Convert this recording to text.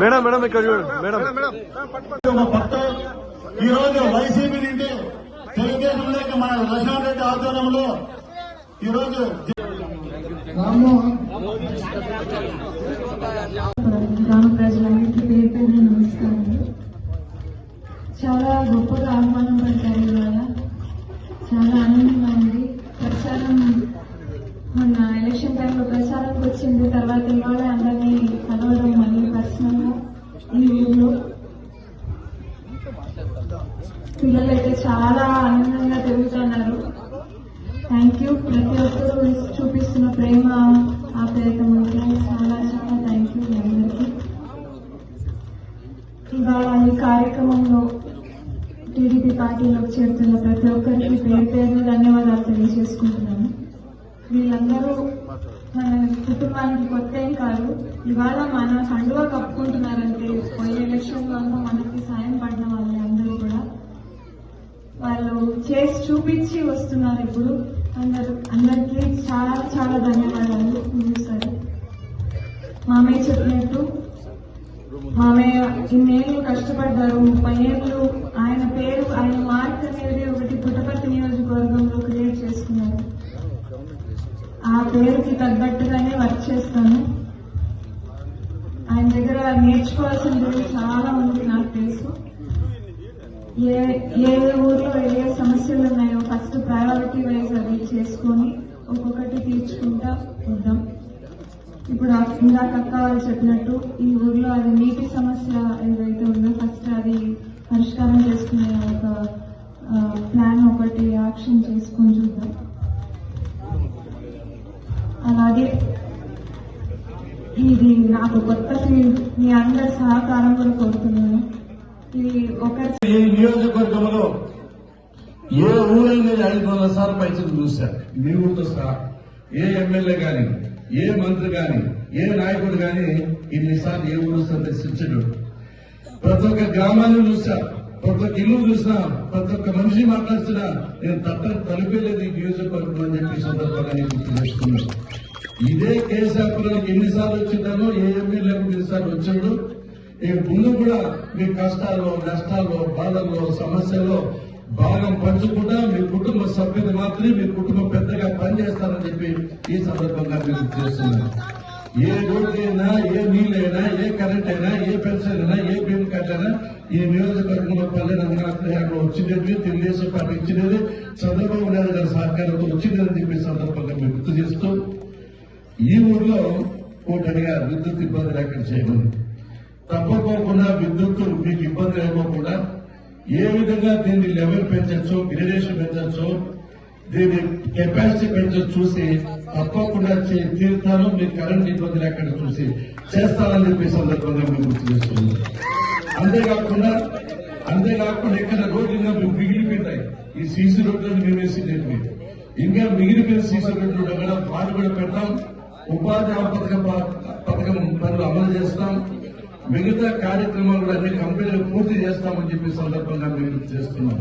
Madam madam ఇక్కడ చూడండి madam. ఈ రోజు వైసీపీ నుండి తెలుగుదేశం లేక మన రఘునాథ్ రెడ్డి ఆధ్వర్యంలో ఈ రోజు రామ్మోహన్ గ్రామ ప్రజలందరికీ పేరు పేరు నమస్కారం చాలా గొప్పగా ఆహ్వానం పడతారు ఇవాళ. చాలా ఆనందంగా ఉంది. ప్రచారం మొన్న ఎలక్షన్ టైంలో ప్రచారానికి వచ్చింది. తర్వాత ఇవాళ పర్సనల్ గా ఈ పిల్లలైతే చాలా ఆనందంగా తిరుగుతున్నారు. థ్యాంక్ యూ ప్రతి ఒక్కరూ చూపిస్తున్న ప్రేమ ఆప్యాయత చాలా చాలా థ్యాంక్ యూ అందరికీ. ఇవాళ ఈ కార్యక్రమంలో టీడీపీ పార్టీలోకి చేరుతున్న ప్రతి ఒక్కరికి పేరు పేరు ధన్యవాదాలు తెలియజేసుకుంటున్నాను. వీళ్ళందరూ మన కుటుంబానికి కొత్త ఏం కాదు. ఇవాళ మన కండువా కప్పుకుంటున్నారంటే పోయే ఎలక్షన్ వల్ల మనకి సాయం పడిన వాళ్ళే అందరూ కూడా. వాళ్ళు చేసి చూపించి వస్తున్నారు ఇప్పుడు. అందరు అందరికీ చాలా చాలా ధన్యవాదాలు. సరే మామయ్య చెప్పినట్టు మామయ్య ఇన్నేళ్ళు కష్టపడ్డారు ముప్పై ఏళ్ళు ఆయన పేరు ఆయన మార్క్ అనేది ఒకటి పుట్టపర్తి నియోజకవర్గంలో క్రియేట్ చేసుకున్నారు. ఆ పేరుకి తగ్గట్టుగానే వర్క్ చేస్తాను. ఆయన దగ్గర నేర్చుకోవాల్సింది చాలా ఉంది నాకు తెలుసు. ఏ ఏ ఊర్లో ఏ సమస్యలు ఉన్నాయో ఫస్ట్ ప్రయారిటీ వైజ్ అవి చేసుకొని ఒక్కొక్కటి తీర్చుకుంటా ఉందాం ఇప్పుడు ఇందాక అక్క వాళ్ళు చెప్పినట్టు ఈ ఊర్లో అది నీటి సమస్య ఏదైతే ఉందో ఫస్ట్ అది పరిష్కారం చేసుకునే ఒక ప్లాన్ ఒకటి యాక్షన్ చేసుకొని చూద్దాం. అలాగే ఇది నాకు కొత్త ఫీల్డ్ మీ అందరి సహకారం కూడా కోరుతున్నాను. ఇది ఒకరి ఈ నియోజకవర్గంలో ఏ ఊరైనా ఐదు వందల సార్లు పైసలు చూశారు. మీ ఊరితో సహా ఏ ఎమ్మెల్యే గాని ఏ మంత్రి గాని ఏ నాయకుడు గాని ఇన్నిసార్లు ఏ ఊరు సందర్శించడు. ప్రతి ఒక్క గ్రామాన్ని చూసా ప్రతి ఒక్క ఇల్లు చూసినా ప్రతి ఒక్క మనిషి మాట్లాడుతున్నా నేను తట్ట తలిపేలేదు ఈ నియోజకవర్గం అని చెప్పి సందర్భంగా నేను గుర్తు చేస్తున్నాను. ఇదే కేశాపురానికి ఎన్నిసార్లు వచ్చింటానో ఏ ఎమ్మెల్యే ఎన్నిసార్లు వచ్చాడు? ఈ ముందు కూడా మీ కష్టాల్లో నష్టాల్లో బాధల్లో సమస్యల్లో భాగం పంచుకుంటా మీ కుటుంబ సభ్యులు మాత్రమే మీ కుటుంబం పెద్దగా పనిచేస్తారని చెప్పి ఈ సందర్భంగా మీరు చేస్తున్నారు ఏ రోడ్లైనా ఏ నీళ్ళైనా ఏ కరెంట్ అయినా ఏ పెన్షన్ అయినా ఏ బిల్ కార్డు అయినా ఈ నియోజకవర్గంలో పల్లె రంగనాథ్ వచ్చిండేది తెలుగుదేశం పార్టీ ఇచ్చినది చంద్రబాబు నాయుడు గారి సహకారంతో వచ్చిందని చెప్పి సందర్భంగా మీరు గుర్తు చేస్తూ ఈ ఊర్లో కోటడిగా విద్యుత్ ఇబ్బంది లేకుండా చేయమని తప్పకోకుండా విద్యుత్ మీకు ఇబ్బంది లేకోకుండా ఏ విధంగా దీన్ని లెవెల్ పెంచచ్చు గ్రేడేషన్ పెంచచ్చు దీని కెపాసిటీ పెంచచ్చు చూసి తప్పకుండా చే- తీరుతాను మీకు కరెంట్ ఇబ్బంది లేకుండా చూసి చేస్తానని చెప్పి సందర్భంగా మేము గుర్తు చేస్తున్నాం అంతేకాకుండా అంతేకాకుండా ఇక్కడ రోడ్లు ఇంకా మిగిలిపోయినాయి. ఈ సీసీ రోడ్లను మేము వేసింది ఇంకా మిగిలిపోయిన సీసీ రోడ్లు కూడా బాధ కూడా పెడతాం. ఉపాధి పథకం పథకం పనులు అమలు చేస్తాం. మిగతా కార్యక్రమాలు కూడా అన్ని కంపెనీలు పూర్తి చేస్తామని చెప్పి సందర్భంగా మేము చేస్తున్నాం.